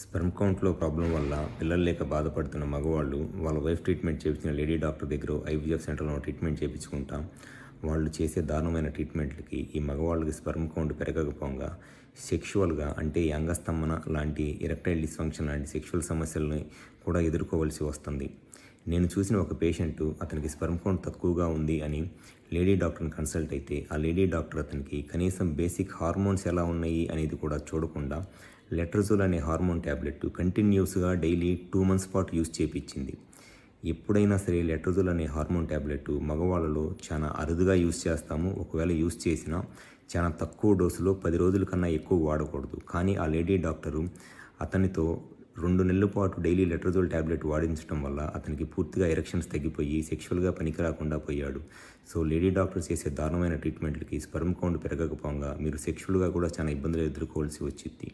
Sperm కౌంట్లో problem వల్ల పిల్లలు లేక బాధపడుతున్న మగవాళ్ళు వాళ్ళ వైఫ్ ట్రీట్మెంట్ చేయించిన లేడీ డాక్టర్ దగ్గర ఐవీఎఫ్ సెంటర్లో ట్రీట్మెంట్ చేయించుకుంటాం వాళ్ళు చేసే దారుణమైన ట్రీట్మెంట్లకి ఈ మగవాళ్ళకి స్పెర్మ్ కౌంట్ పెరగకపోగా సెక్షువల్గా అంటే ఈ అంగస్తంభన లాంటి ఎరెక్టైల్ డిస్ఫంక్షన్ లాంటి సెక్షువల్ సమస్యలని కూడా ఎదుర్కోవాల్సి వస్తుంది. నేను చూసిన ఒక పేషెంట్ అతనికి స్పెర్మ్ కౌంట్ తక్కువగా ఉంది అని లేడీ డాక్టర్ని కన్సల్ట్ అయితే ఆ లేడీ డాక్టర్ అతనికి కనీసం బేసిక్ హార్మోన్స్ ఎలా ఉన్నాయి అనేది కూడా చూడకుండా లెట్రజోల్ అనే హార్మోన్ ట్యాబ్లెట్ కంటిన్యూస్గా డైలీ టూ మంత్స్ పాటు యూస్ చేపించింది. ఎప్పుడైనా సరే లెట్రజోల్ అనే హార్మోన్ ట్యాబ్లెట్ మగవాళ్ళలో చాలా అరుదుగా యూస్ చేస్తాము. ఒకవేళ యూస్ చేసినా చాలా తక్కువ డోసులో పది రోజుల కన్నా ఎక్కువ వాడకూడదు. కానీ ఆ లేడీ డాక్టరు అతనితో రెండు నెలల పాటు డైలీ లెట్రజోల్ ట్యాబ్లెట్ వాడించడం వల్ల అతనికి పూర్తిగా ఎరక్షన్స్ తగ్గిపోయి సెక్షువల్గా పనికి రాకుండా పోయాడు. సో లేడీ డాక్టర్ చేసే దారుణమైన ట్రీట్మెంట్లకి స్పర్మ్ కౌంట్ పెరగకపోగా మీరు సెక్షువల్గా కూడా చాలా ఇబ్బందులు ఎదుర్కోవాల్సి వచ్చింది.